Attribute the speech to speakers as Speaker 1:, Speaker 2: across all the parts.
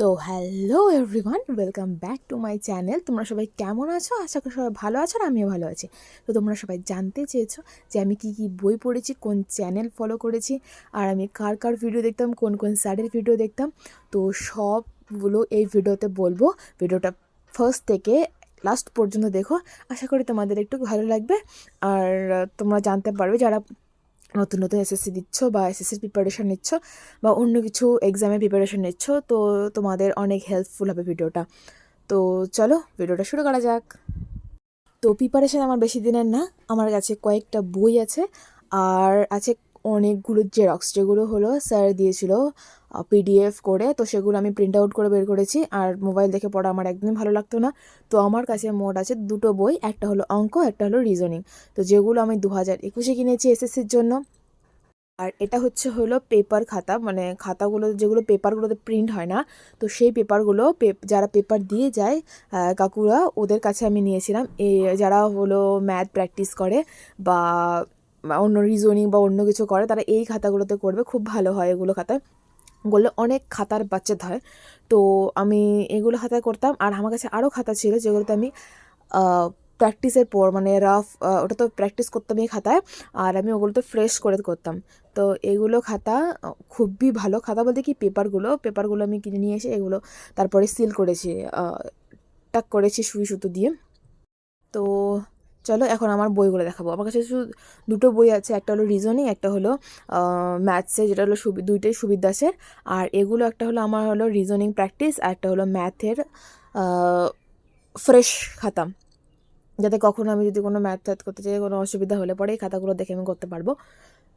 Speaker 1: তো hello everyone, welcome back to my channel. তোমরা সবাই কেমন আছো? আশা করি সবাই ভালো আছো আর আমিও ভালো আছি। তো তোমরা সবাই জানতে চেয়েছো যে আমি কী কী বই পড়েছি, কোন চ্যানেল ফলো করেছি, আর আমি কার কার ভিডিও দেখতাম, কোন কোন স্যারের ভিডিও দেখতাম। তো সবগুলো এই ভিডিওতে বলব। ভিডিওটা ফার্স্ট থেকে লাস্ট পর্যন্ত দেখো। আশা করি তোমাদের একটু ভালো লাগবে। আর তোমরা জানতে পারবে, যারা নতুন নতুন এসএসসি দিচ্ছ বা এসএসসির প্রিপারেশান নিচ্ছ বা অন্য কিছু এক্সামের প্রিপারেশান নিচ্ছ, তো তোমাদের অনেক হেল্পফুল হবে ভিডিওটা তো চলো ভিডিওটা শুরু করা যাক। তো প্রিপারেশান আমার বেশি দিনের না, আমার কাছে কয়েকটা বই আছে, আর আছে অনেকগুলো জেরক্স যেগুলো হলো স্যার দিয়েছিল পিডিএফ করে, তো সেগুলো আমি প্রিন্ট আউট করে বের করেছি। আর মোবাইল দেখে পড়া আমার একদমই ভালো লাগতো না। তো আমার কাছে মোট আছে দুটো বই, একটা হলো অঙ্ক, একটা হলো রিজনিং তো যেগুলো আমি দু হাজার একুশে কিনেছি এসএসসির জন্য। আর এটা হচ্ছে হলো পেপার খাতা মানে খাতাগুলো, যেগুলো পেপারগুলোতে প্রিন্ট হয় না, তো সেই পেপারগুলো যারা পেপার দিয়ে যায় কাকুরা, ওদের কাছে আমি নিয়েছিলাম। এ, যারা হলো ম্যাথ প্র্যাকটিস করে বা অন্য রিজনিং বা অন্য কিছু করে, তারা এই খাতাগুলোতে করবে, খুব ভালো হয় এগুলো খাতায়। ওগুলো অনেক খাতার বাচ্চাত হয় তো আমি এগুলো খাতায় করতাম, আর আমার কাছে আরও খাতা ছিল যেগুলোতে আমি প্র্যাকটিসের পর মানে রাফ ওটা তো প্র্যাকটিস করতাম এই খাতায়, আর আমি ওগুলো তো ফ্রেশ করে করতাম। তো এগুলো খাতা খুবই ভালো খাতা বলতে কি, পেপারগুলো পেপারগুলো আমি কিনে নিয়ে এসে এগুলো তারপরে সিল করেছি টাক করেছি সুই সুতো দিয়ে। তো চলো এখন আমার বইগুলো দেখাবো। আমার কাছে শুধু দুটো বই আছে, একটা হলো রিজনিং একটা হলো ম্যাথসে যেটা হলো সুবি, দুইটাই সুবিধ দাসের আর এগুলো একটা হলো আমার হলো রিজনিং প্র্যাকটিস আর একটা হলো ম্যাথের ফ্রেশ খাতা। যাতে কখনো আমি যদি কোনো ম্যাথ ফ্যাথ করতে চাই, কোনো অসুবিধা হলে পরে এই খাতাগুলো দেখে আমি করতে পারব।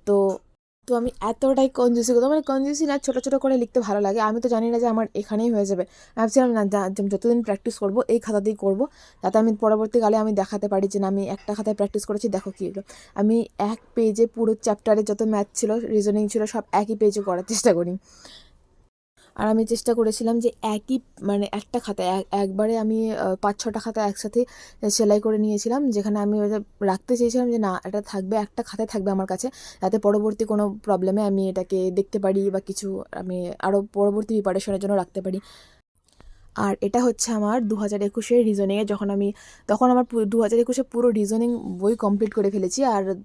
Speaker 1: তো তো আমি এতটাই কনজিউসি করতাম। মানে কঞ্জুসি না, ছোটো ছোটো করে লিখতে ভালো লাগে। আমি তো জানি না যে আমার এখানেই হয়ে যাবে। ভাবছিলাম, না যতদিন প্র্যাকটিস করব, এই খাতাতেই করব। যাতে আমি পরবর্তীকালে আমি দেখাতে পারি যে, না, আমি একটা খাতায় প্র্যাকটিস করেছি, দেখো কী হলো। আমি এক পেজে পুরো চ্যাপ্টারে যত ম্যাথ ছিল রিজনিং ছিল, সব একই পেজে করার চেষ্টা করি। আর আমি চেষ্টা করেছিলাম যে একই মানে একটা এক- একবারে আমি পাঁচ, ছটা খাতা একসাথে সেলাই করে নিয়েছিলাম, যেখানে আমি রাখতে চেয়েছিলাম যে না, এটা থাকবে, একটা খাতায় থাকবে আমার কাছে, যাতে পরবর্তী কোনো প্রবলেমে আমি এটাকে দেখতে পারি বা কিছু আমি আরও পরবর্তী প্রিপারেশনের জন্য রাখতে পারি। আর এটা হচ্ছে আমার দু হাজার একুশের রিজনিংয়ে যখন আমি, তখন আমার দু হাজার একুশে পুরো রিজনিং বই কমপ্লিট করে ফেলেছি, আর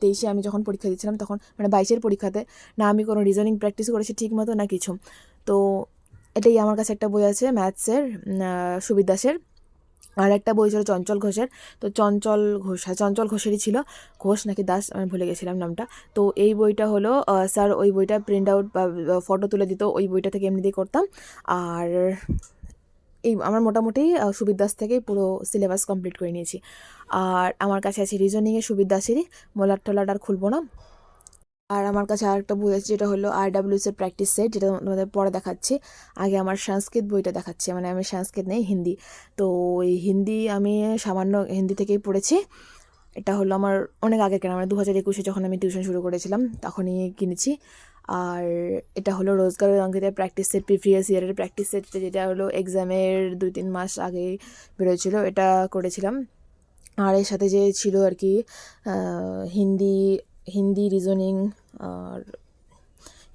Speaker 1: তেইশে আমি যখন পরীক্ষা দিচ্ছিলাম তখন মানে বাইশের পরীক্ষাতে, না আমি কোনো রিজনিং প্র্যাকটিস করেছি ঠিক মতো না কিছু। তো এটাই আমার কাছে একটা বই আছে ম্যাথসের সুবির দাসের। আর একটা বই ছিল চঞ্চল ঘোষের। তো চঞ্চল ঘোষ হ্যাঁ চঞ্চল ঘোষেরই ছিল। ঘোষ নাকি দাস, আমি ভুলে গেছিলাম নামটা। তো এই বইটা হলো স্যার ওই বইটা প্রিন্ট আউট বা ফটো তুলে দিত, ওই বইটা থেকে এমনিতেই করতাম। আর এই আমার মোটামুটি সুবির দাস থেকেই পুরো সিলেবাস কমপ্লিট করে নিয়েছি। আর আমার কাছে আছে রিজনিংয়ে সুবির দাসেরই। মোলার টোলার আর খুলবো না। আর আমার কাছে আরেকটা বই আছে, যেটা হলো আর এর প্র্যাকটিস সেট যেটা তোমাদের পরে দেখাচ্ছি। আগে আমার সংস্কৃত বইটা দেখাচ্ছি মানে আমি সংস্কৃত নেই, হিন্দি। তো ওই হিন্দি আমি সামান্য হিন্দি থেকেই পড়েছি। এটা হলো আমার অনেক আগে কেনা মানে দু হাজার একুশে যখন আমি টিউশন শুরু করেছিলাম, তখনই কিনেছি। আর এটা হলো রোজগার অঙ্কিতের প্র্যাকটিস সেট প্রিভিয়াস ইয়ারের প্র্যাকটিস সেট যেটা হলো এক্সামের দুই তিন মাস আগে বেরোয়েছিল, এটা করেছিলাম। আর এর সাথে যে ছিল আর কি হিন্দি হিন্দি রিজনিং আর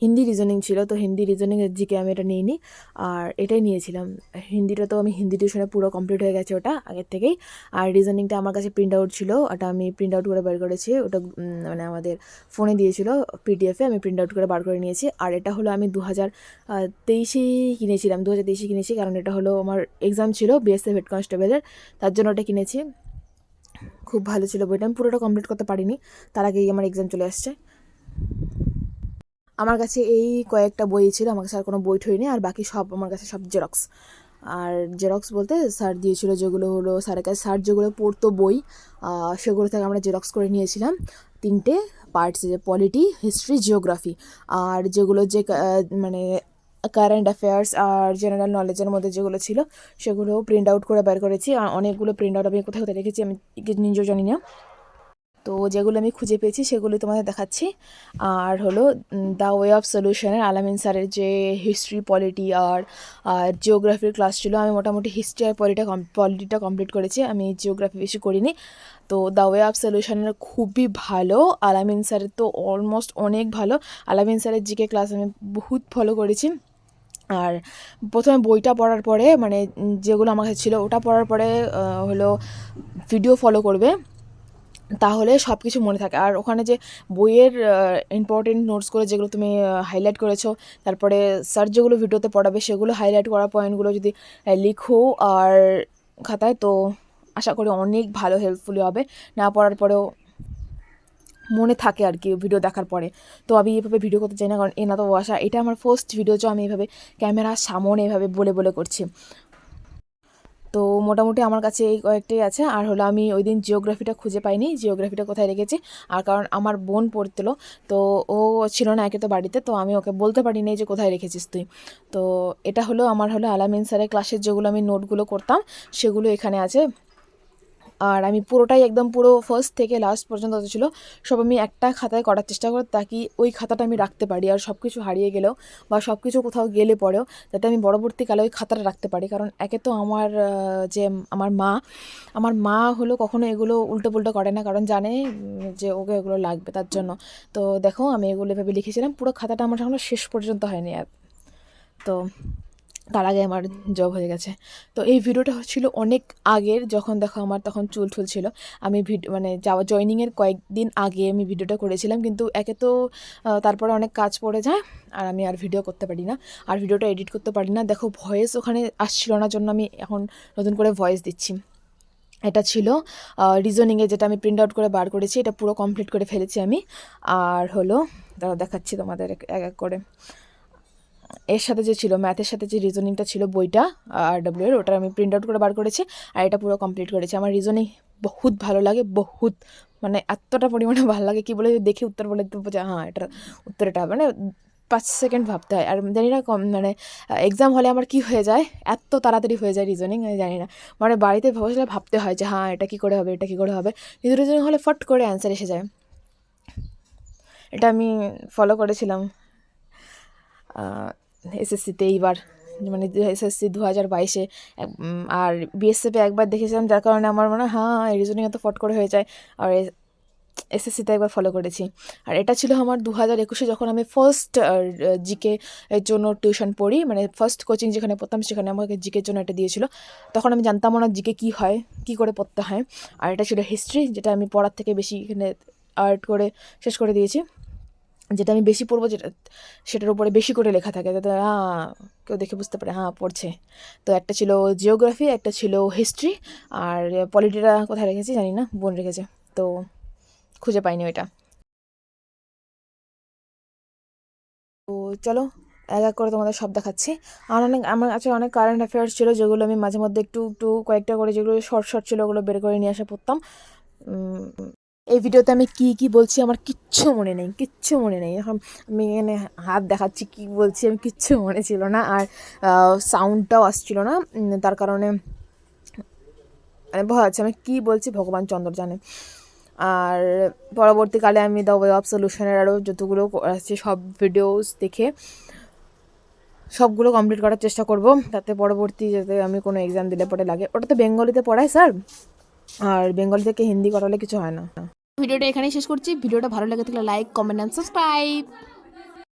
Speaker 1: হিন্দি রিজনিং ছিল, তো হিন্দি রিজনিং জিকে আমি এটা নিইনি। আর এটাই নিয়েছিলাম। হিন্দিটা তো আমি হিন্দি টিউশনে পুরো কমপ্লিট হয়ে গেছে ওটা আগের থেকেই। আর রিজনিংটা আমার কাছে প্রিন্ট আউট ছিল, ওটা আমি প্রিন্ট আউট করে বের করেছি। ওটা মানে আমাদের ফোনে দিয়েছিল পিডিএফে আমি প্রিন্ট আউট করে বার করে নিয়েছি। আর এটা হলো আমি দু হাজার তেইশেই কিনেছিলাম দু হাজার তেইশে কিনেছি, কারণ এটা হলো আমার এক্সাম ছিল বিএসএফ হেড কনস্টেবলের তার জন্য ওটা কিনেছি। খুব ভালো ছিল বইটা। আমি পুরোটা কমপ্লিট করতে পারিনি, তার আগেই আমার এক্সাম চলে আসছে। আমার কাছে এই কয়েকটা বই ছিল, আমার কাছে আর কোনো বই ঠই নেই, আর বাকি সব আমার কাছে সব জেরক্স আর জেরক্স বলতে স্যার দিয়েছিল যেগুলো হলো স্যারের কাছে স্যার যেগুলো পড়তো বই সেগুলো থেকে আমরা জেরক্স করে নিয়েছিলাম। তিনটে পার্টস যে পলিটি হিস্ট্রি জিওগ্রাফি আর যেগুলো যে মানে কারেন্ট অ্যাফেয়ার্স আর জেনারেল নলেজের মধ্যে যেগুলো ছিল, সেগুলো প্রিন্ট আউট করে বের করেছি। আর অনেকগুলো প্রিন্ট আউট আমি কোথায় কোথায় রেখেছি আমি নিজেও জানি না। তো যেগুলো আমি খুঁজে পেয়েছি সেগুলো তোমাদের দেখাচ্ছি। আর হলো দ্য ওয়ে অফ সলিউশনের আলামিন স্যারের যে হিস্ট্রি পলিটি আর আর জিওগ্রাফির ক্লাস ছিল, আমি মোটামুটি হিস্ট্রি আর পলিটা পলিটিটা কমপ্লিট করেছি। আমি জিওগ্রাফি বেশি করিনি। তো দ্য ওয়ে অফ সলিউশনের খুবই ভালো। আলামিন স্যারের তো অলমোস্ট অনেক ভালো। আলামিন স্যারের জিকে ক্লাস আমি বহুত ফলো করেছি। আর প্রথমে বইটা পড়ার পরে মানে যেগুলো আমার কাছে ছিল, ওটা পড়ার পরে হলো ভিডিও ফলো করবে, তাহলে সব কিছু মনে থাকে। আর ওখানে যে বইয়ের ইম্পর্টেন্ট নোটসগুলো যেগুলো তুমি হাইলাইট করেছ, তারপরে স্যার যেগুলো ভিডিওতে পড়াবে, সেগুলো হাইলাইট করা পয়েন্টগুলো যদি লিখো আর খাতায়, তো আশা করি অনেক ভালো হেল্পফুলি হবে। না পড়ার পরেও মনে থাকে আর কি ভিডিও দেখার পরে। তো আমি এভাবে ভিডিও করতে চাই না, কারণ এনা তো আসা এটা আমার ফার্স্ট ভিডিও যে আমি এভাবে ক্যামেরার সামনে এভাবে বলে বলে করছি। তো মোটামুটি আমার কাছে এই কয়েকটাই আছে। আর হলো আমি ওই দিন জিওগ্রাফিটা খুঁজে পাইনি জিওগ্রাফিটা কোথায় রেখেছি। আর কারণ আমার বোন পড়তেলো, তো ও ছিল না একে তো বাড়িতে, তো আমি ওকে বলতে পারিনি যে কোথায় রেখেছিস তুই। তো এটা হলো, আমার হলো আলামিন স্যারের ক্লাসের যেগুলো আমি নোটগুলো করতাম, সেগুলো এখানে আছে। আর আমি পুরোটাই একদম পুরো ফার্স্ট থেকে লাস্ট পর্যন্ত যত ছিল, সব আমি একটা খাতায় করার চেষ্টা করি তাকি ওই খাতাটা আমি রাখতে পারি আর সব কিছু হারিয়ে গেলেও বা সব কিছু কোথাও গেলে পরেও যাতে আমি পরবর্তীকালে ওই খাতাটা রাখতে পারি। কারণ একে তো আমার যে আমার মা আমার মা হলো কখনো এগুলো উল্টো পুল্টো করে না, কারণ জানে যে ওকে এগুলো লাগবে তার জন্য। তো দেখো আমি এগুলো এভাবে লিখেছিলাম, পুরো খাতাটা আমার এখনও শেষ পর্যন্ত হয়নি আর। তো তার আগে আমার জব হয়ে গেছে। তো এই ভিডিওটা ছিল অনেক আগের, যখন দেখো আমার তখন চুল টুল ছিল। আমি ভিডিও মানে যাওয়া জয়নিংয়ের কয়েকদিন আগে আমি ভিডিওটা করেছিলাম, কিন্তু একে তো তারপরে অনেক কাজ পড়ে যায়, আর আমি আর ভিডিও করতে পারি না। আর ভিডিওটা এডিট করতে পারি না। দেখো ভয়েস ওখানে আসছিল না, জন্য আমি এখন নতুন করে ভয়েস দিচ্ছি। এটা ছিল রিজনিংয়ে যেটা আমি প্রিন্ট আউট করে বার করেছি, এটা পুরো কমপ্লিট করে ফেলেছি আমি। আর হলো তারা দেখাচ্ছি তোমাদের এক এক করে। এর সাথে যে ছিল ম্যাথের সাথে যে রিজনিংটা ছিল বইটা, আর ডাব্লিউ এর ওটা আমি প্রিন্ট আউট করে বার করেছি, আর এটা পুরো কমপ্লিট করেছি। আমার রিজনিং বহুত ভালো লাগে, বহুত। মানে এতটা পরিমাণে ভালো লাগে, কি বলে, দেখে উত্তর বলে দেবো যে হ্যাঁ এটার উত্তর এটা মানে পাঁচ সেকেন্ড ভাবতে হয়। আর জানি না কম মানে এক্সাম হলে আমার কি হয়ে যায়, এত তাড়াতাড়ি হয়ে যায় রিজনিং আমি জানি না। মানে বাড়িতে বসলে ভাবতে হয় যে হ্যাঁ এটা কী করে হবে, এটা কী করে হবে। কিন্তু রিজনিং হলে ফট করে অ্যান্সার এসে যায়। এটা আমি ফলো করেছিলাম। এসএসসিতে এইবার মানে এসএসসি দু হাজার বাইশে আর বিএসএফে একবার দেখেছিলাম, যার কারণে আমার মনে হয় হ্যাঁ রিজনিং এত ফট করে হয়ে যায়। আর এসএসসিতে একবার ফলো করেছি। আর এটা ছিল আমার দু হাজার একুশে, যখন আমি ফার্স্ট জিকে এর জন্য টিউশন পড়ি মানে ফার্স্ট কোচিং যেখানে পড়তাম, সেখানে আমাকে জিকের জন্য এটা দিয়েছিল। তখন আমি জানতাম না জিকে কী হয়, কী করে পড়তে হয়। আর এটা ছিল হিস্ট্রি যেটা আমি পড়ার থেকে বেশি এখানে আর্ট করে শেষ করে দিয়েছি। যেটা আমি বেশি পড়ব যেটা, সেটার উপরে বেশি করে লেখা থাকে, যাতে হ্যাঁ কেউ দেখে বুঝতে পারে হ্যাঁ পড়ছে। তো একটা ছিল জিওগ্রাফি, একটা ছিল হিস্ট্রি, আর পলিটিটা কোথায় রেখেছি জানি না, বোন রেখেছে, তো খুঁজে পাইনি ওইটা। তো চলো, এক এক করে তোমাদের সব দেখাচ্ছি। আর অনেক, আমার কাছে অনেক কারেন্ট অ্যাফেয়ার্স ছিল, যেগুলো আমি মাঝে মধ্যে একটু একটু কয়েকটা করে যেগুলো শর্ট শর্ট ছিল, ওগুলো বের করে নিয়ে আসা পড়তাম। এই ভিডিওতে আমি কি কি বলছি আমার কিচ্ছু মনে নেই, কিচ্ছু মনে নেই। এখন আমি এখানে হাত দেখাচ্ছি কি বলছি, আমি কিচ্ছু মনে ছিল না। আর সাউন্ডটাও আসছিল না। তার কারণে মানে ভয় আছে আমি কী বলছি ভগবান চন্দ্র জানে। আর পরবর্তীকালে আমি দ্য ওয়ে অফ সলিউশনের আরও যতগুলো আছে, সব ভিডিওস দেখে সবগুলো কমপ্লিট করার চেষ্টা করব। তাতে পরবর্তী যাতে আমি কোনো এক্সাম দিলে পরে লাগে। ওটা তো বেঙ্গলিতে পড়ায় স্যার আর বেঙ্গল থেকে হিন্দি করালে কিছু হয় না। ভিডিওটা এখানেই শেষ করছি। ভিডিওটা ভালো লাগে থাকলে লাইক কমেন্ট অ্যান্ড সাবস্ক্রাইব